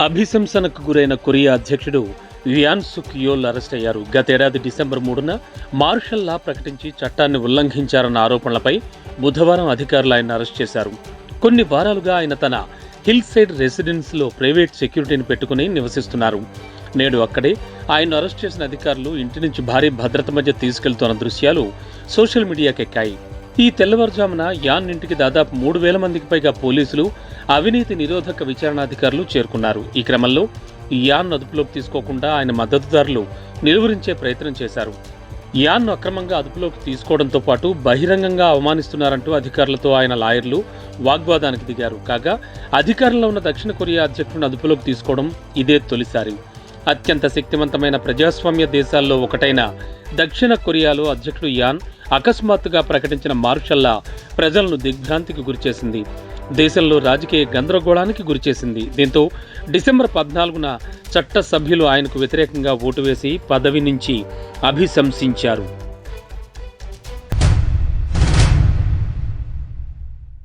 అభిశంసనకు గురైన కొరియా అధ్యక్షుడు van సుక్ యోల్ arrest అయ్యారు. గతేడాది డిసెంబర్ మూడున మార్షల్ లా ప్రకటించి చట్టాన్ని ఉల్లంఘించారన్న ఆరోపణలపై బుధవారం అధికారులు ఆయన అరెస్ట్ చేశారు. కొన్ని వారాలుగా ఆయన తన హిల్ సైడ్ రెసిడెన్స్లో ప్రైవేట్ సెక్యూరిటీని పెట్టుకుని నివసిస్తున్నారు. నేడు అక్కడే ఆయన అరెస్ట్ చేసిన అధికారులు ఇంటి నుంచి భారీ భద్రత మధ్య తీసుకెళ్తున్న దృశ్యాలు సోషల్ మీడియాకెక్కాయి. ఈ తెల్లవారుజామున యాన్ ఇంటికి దాదాపు మూడు వేల మందికి పైగా పోలీసులు అవినీతి నిరోధక విచారణాధికారులు చేరుకున్నారు. ఈ క్రమంలో యాన్ అదుపులోకి తీసుకోకుండా ఆయన మద్దతుదారులు నిలువరించే ప్రయత్నం చేశారు. యాన్ను అక్రమంగా అదుపులోకి తీసుకోవడంతో పాటు బహిరంగంగా అవమానిస్తున్నారంటూ అధికారులతో ఆయన లాయర్లు వాగ్వాదానికి దిగారు. కాగా అధికారంలో ఉన్న దక్షిణ కొరియా అధ్యక్షుడిని అదుపులోకి తీసుకోవడం ఇదే తొలిసారి. అత్యంత శక్తివంతమైన ప్రజాస్వామ్య దేశాల్లో ఒకటైన దక్షిణ కొరియాలో అధ్యక్షుడు యాన్ అకస్మాత్తుగా ప్రకటించిన మార్షల్లా ప్రజలను దిగ్భ్రాంతికి గురిచేసింది. దేశంలో రాజకీయ గందరగోళానికి గురిచేసింది. దీంతో డిసెంబర్ పద్నాలుగున చట్ట సభ్యులు ఆయనకు వ్యతిరేకంగా ఓటు వేసి పదవి నుంచి అభిశంసించారు.